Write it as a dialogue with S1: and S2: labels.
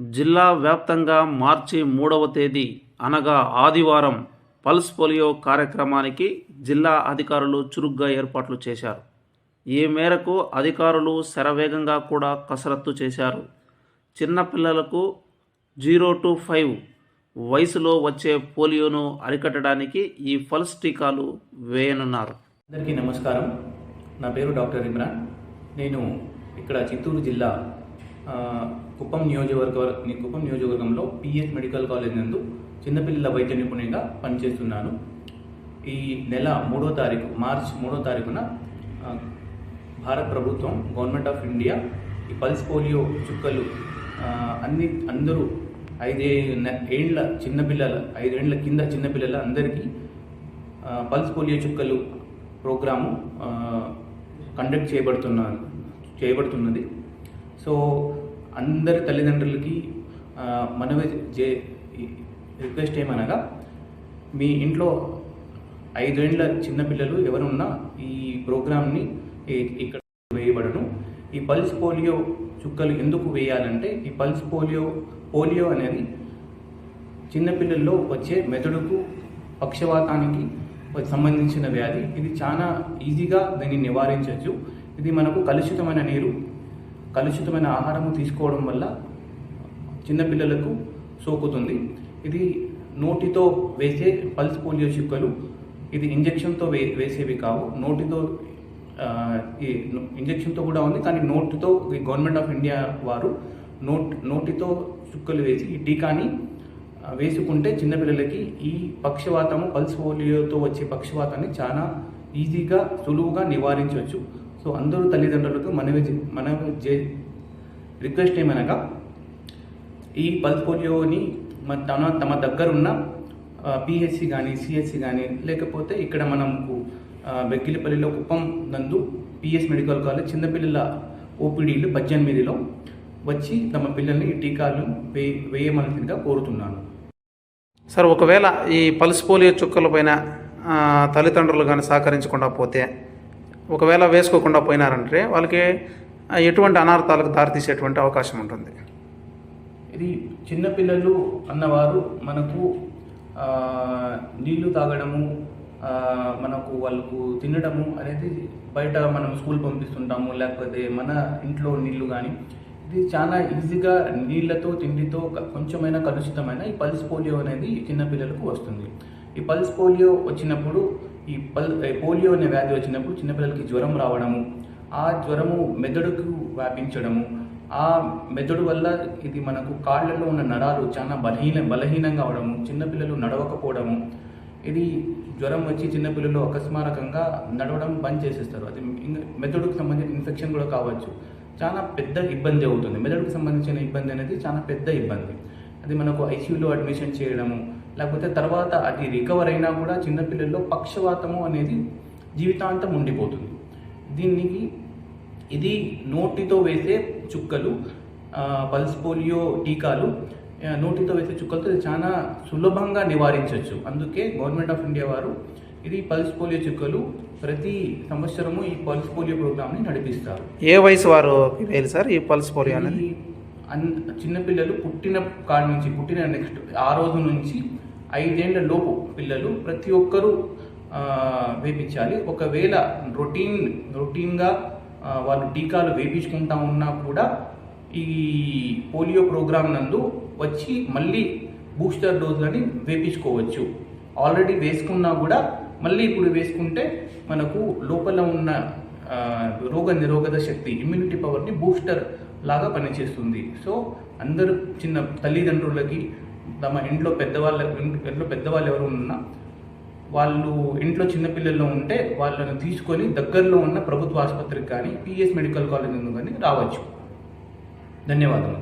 S1: జిల్లా వ్యాప్తంగా మార్చి మూడవ తేదీ అనగా ఆదివారం పల్స్ పోలియో కార్యక్రమానికి జిల్లా అధికారులు చురుగ్గా ఏర్పాట్లు చేశారు. ఈ మేరకు అధికారులు శరవేగంగా కూడా కసరత్తు చేశారు. చిన్నపిల్లలకు జీరో టు ఫైవ్ వయసులో వచ్చే పోలియోను అరికట్టడానికి ఈ పల్స్ టీకాలు వేయనున్నారు.
S2: అందరికీ నమస్కారం. నా పేరు డాక్టర్ ఇమ్రాన్. నేను ఇక్కడ చిత్తూరు జిల్లా కుప్పం నియోజకవర్గ కుప్పం నియోజకవర్గంలో పిఎస్ మెడికల్ కాలేజ్ నందు చిన్నపిల్లల వైద్య నిపుణునిగా పనిచేస్తున్నాను. ఈ నెల మూడో తారీఖు మార్చ్ మూడో తారీఖున భారత ప్రభుత్వం గవర్నమెంట్ ఆఫ్ ఇండియా ఈ పల్స్ పోలియో చుక్కలు అన్ని అందరూ ఐదే ఏళ్ళ ఏండ్ల చిన్నపిల్లల ఐదేండ్ల కింద చిన్నపిల్లల అందరికీ పల్స్ పోలియో చుక్కలు ప్రోగ్రాము కండక్ట్ చేయబడుతున్నారు చేయబడుతున్నది. సో అందరి తల్లిదండ్రులకి ఆ, మనవి చే రిక్వెస్ట్ ఏమనగా మీ ఇంట్లో ఐదేండ్ల చిన్నపిల్లలు ఎవరున్నా ఈ ప్రోగ్రామ్ని ఇక్కడ వేయబడను. ఈ పల్స్ పోలియో చుక్కలు ఎందుకు వేయాలంటే ఈ పల్స్ పోలియో పోలియో అనేది చిన్నపిల్లల్లో వచ్చే మెదడుకు పక్షవాతానికి సంబంధించిన వ్యాధి. ఇది చాలా ఈజీగా దీన్ని నివారించవచ్చు. ఇది మనకు కలుషితమైన నీరు. కలుషితమైన ఆహారము తీసుకోవడం వల్ల చిన్నపిల్లలకు సోకుతుంది. ఇది నోటితో వేసే పల్స్ పోలియో చుక్కలు ఇది ఇంజెక్షన్తో వే వేసేవి కావు. నోటితో ఈ ఇంజెక్షన్తో కూడా ఉంది కానీ నోటితో ఈ గవర్నమెంట్ ఆఫ్ ఇండియా వారు నోట్ నోటితో చుక్కలు వేసి ఈ టీకాని వేసుకుంటే చిన్నపిల్లలకి ఈ పక్షవాతము పల్స్ పోలియోతో వచ్చే పక్షవాతాన్ని చాలా ఈజీగా సులువుగా నివారించవచ్చు. సో అందరూ తల్లిదండ్రులకు మనవి చే- మనవి చే- రిక్వెస్ట్ ఏమనగా ఈ పల్స్ పోలియోని మన తమ తమ దగ్గరున్న పిహెచ్సి కానీ సిహెచ్సి కానీ లేకపోతే ఇక్కడ మనకు ఆ, కుప్పం నందు పిఎస్ మెడికల్ కాలేజ్ చిన్నపిల్లల ఓపీడీలు పద్దెనిమిదిలో వచ్చి తమ పిల్లల్ని ఈ టీకాలు వే వేయమలసిందిగా కోరుతున్నాను.
S1: సార్ ఒకవేళ ఈ పల్స్ పోలియో చుక్కల పైన తల్లిదండ్రులు కానీ సహకరించకుండా పోతే ఒకవేళ వేసుకోకుండా పోయినారంటే వాళ్ళకి ఎటువంటి అనార్థాలకు దారితీసేటువంటి అవకాశం ఉంటుంది.
S2: ఇది చిన్నపిల్లలు అన్నవారు మనకు నీళ్ళు తాగడము మనకు వాళ్ళకు తినడము అనేది బయట మనం స్కూల్ పంపిస్తుంటాము లేకపోతే మన ఇంట్లో నీళ్ళు కానీ ఇది చాలా ఈజీగా నీళ్ళతో తిండితో కొంచెమైనా కలుషితమైన ఈ పల్స్ పోలియో అనేది చిన్నపిల్లలకు వస్తుంది. ఈ పల్స్ పోలియో వచ్చినప్పుడు ఈ పల్ ఈ పోలియో అనే వ్యాధి వచ్చినప్పుడు చిన్నపిల్లలకి జ్వరం రావడము ఆ జ్వరము మెదడుకు వ్యాపించడము ఆ మెదడు వల్ల ఇది మనకు కాళ్ళలో ఉన్న నరాలు చాలా బలహీన బలహీనంగా అవడము చిన్నపిల్లలు నడవకపోవడము. ఇది జ్వరం వచ్చి చిన్నపిల్లలు అకస్మారకంగా నడవడం బంద్ చేసేస్తారు. అది మెదడుకు సంబంధించిన ఇన్ఫెక్షన్ కూడా కావచ్చు. చాలా పెద్ద ఇబ్బంది అవుతుంది. మెదడుకు సంబంధించిన ఇబ్బంది అనేది చాలా పెద్ద ఇబ్బంది. అది మనకు ఐసీయూలో అడ్మిషన్ చేయడము లేకపోతే తర్వాత అది రికవర్ అయినా కూడా చిన్నపిల్లల్లో పక్షవాతము అనేది జీవితాంతం ఉండిపోతుంది. దీనికి ఇది నోటితో వేసే చుక్కలు పల్స్ పోలియో టీకాలు నోటితో వేసే చుక్కలతో చాలా సులభంగా నివారించవచ్చు. అందుకే గవర్నమెంట్ ఆఫ్ ఇండియా వారు ఇది పల్స్ పోలియో చుక్కలు ప్రతి సంవత్సరము ఈ పల్స్ పోలియో ప్రోగ్రామ్ని నడిపిస్తారు.
S1: ఏ వయసు వారు సార్ ఈ పల్స్ పోలియో అనేది?
S2: అన్ చిన్నపిల్లలు పుట్టిన కాడ నుంచి పుట్టిన నెక్స్ట్ ఆ రోజు నుంచి ఐదేళ్ళ లోపు పిల్లలు ప్రతి ఒక్కరూ వేపించాలి. ఒకవేళ రొటీన్ రొటీన్గా వాళ్ళు టీకాలు వేపించుకుంటా ఉన్నా కూడా ఈ పోలియో ప్రోగ్రామ్ నందు వచ్చి మళ్ళీ బూస్టర్ డోసులని వేపించుకోవచ్చు. ఆల్రెడీ వేసుకున్నా కూడా మళ్ళీ ఇప్పుడు వేసుకుంటే మనకు లోపల ఉన్న రోగ నిరోధక శక్తి ఇమ్యూనిటీ పవర్ని బూస్టర్ లాగా పనిచేస్తుంది. సో అందరూ చిన్న తల్లిదండ్రులకి తమ ఇంట్లో పెద్దవాళ్ళ ఇంట్లో పెద్దవాళ్ళు ఎవరు ఉన్నా వాళ్ళు ఇంట్లో చిన్నపిల్లల్లో ఉంటే వాళ్ళని తీసుకొని దగ్గరలో ఉన్న ప్రభుత్వ ఆసుపత్రికి కానీ పిఎస్ మెడికల్ కాలేజ్ కానీ రావచ్చు. ధన్యవాదాలు